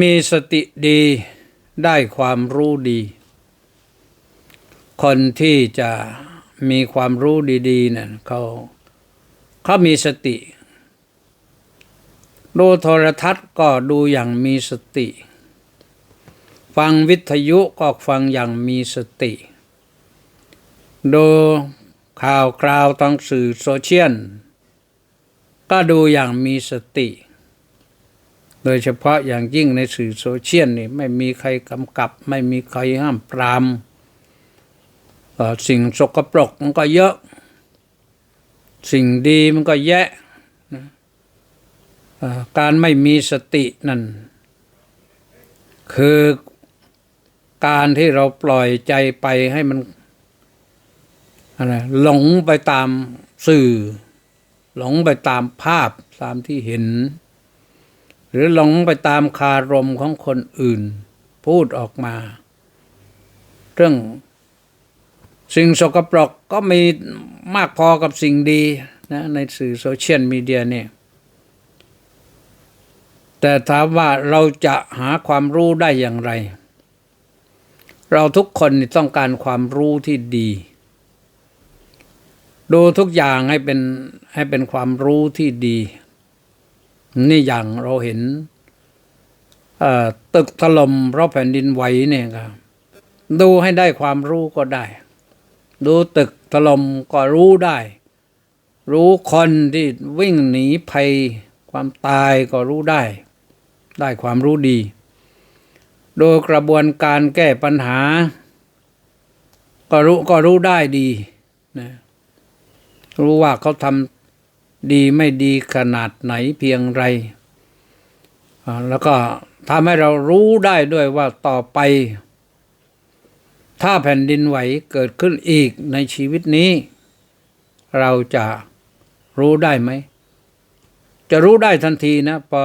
มีสติดีได้ความรู้ดี คนที่จะมีความรู้ดีๆเนี่ยเขาเขามีสติ ดูโทรทัศน์ก็ดูอย่างมีสติ ฟังวิทยุก็ฟังอย่างมีสติ ดูข่าวคราวทางสื่อโซเชียลก็ดูอย่างมีสติ โดยเฉพาะอย่างยิ่งในสื่อโซเชียลนี่ไม่มีใครกำกับ ไม่มีใครห้ามปรามสิ่งสกปรกมันก็เยอะ สิ่งดีมันก็แย่การไม่มีสตินั่น คือการที่เราปล่อยใจไปให้มันอะไรหลงไปตามสื่อ หลงไปตามภาพตามที่เห็น หรือหลงไปตามคารมของคนอื่น พูดออกมา เรื่องสิ่งสกปรกก็มีมากพอกับสิ่งดีนะในสื่อโซเชียลมีเดียเนี่ยแต่ถามว่าเราจะหาความรู้ได้อย่างไร เราทุกคนต้องการความรู้ที่ดี ดูทุกอย่างให้เป็นให้เป็นความรู้ที่ดี นี่อย่างเราเห็นตึกถล่มเพราะแผ่นดินไหวเนี่ยครับดูให้ได้ความรู้ก็ได้ ดูตึกถล่มก็รู้ได้ รู้คนที่วิ่งหนีภัย ความตายก็รู้ได้ ได้ความรู้ดี โดยกระบวนการแก้ปัญหา ก็รู้ก็รู้ได้ดีนะรู้ว่าเขาทำ ดีไม่ดีขนาดไหนเพียงไร แล้วก็ทำให้เรารู้ได้ด้วยว่าต่อไป ถ้าแผ่นดินไหวเกิดขึ้นอีกในชีวิตนี้ เราจะรู้ได้ไหม จะรู้ได้ทันทีนะพอ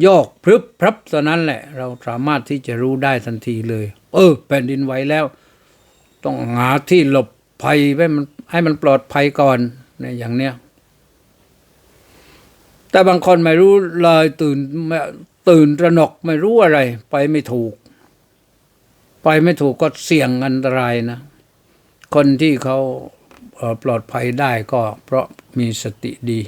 โยกพรึบพรับตอนนั้นแหละ เราสามารถที่จะรู้ได้ทันทีเลย เออ แผ่นดินไหวแล้ว ต้องหาที่หลบภัยให้มันให้มันปลอดภัยก่อนในอย่างเนี้ย แต่บางคนไม่รู้เลยตื่นตื่นตระหนกไม่รู้อะไร ไปไม่ถูก ไปไม่ถูกก็เสี่ยงอันตรายนะ คนที่เขาปลอดภัยได้ก็เพราะมีสติดี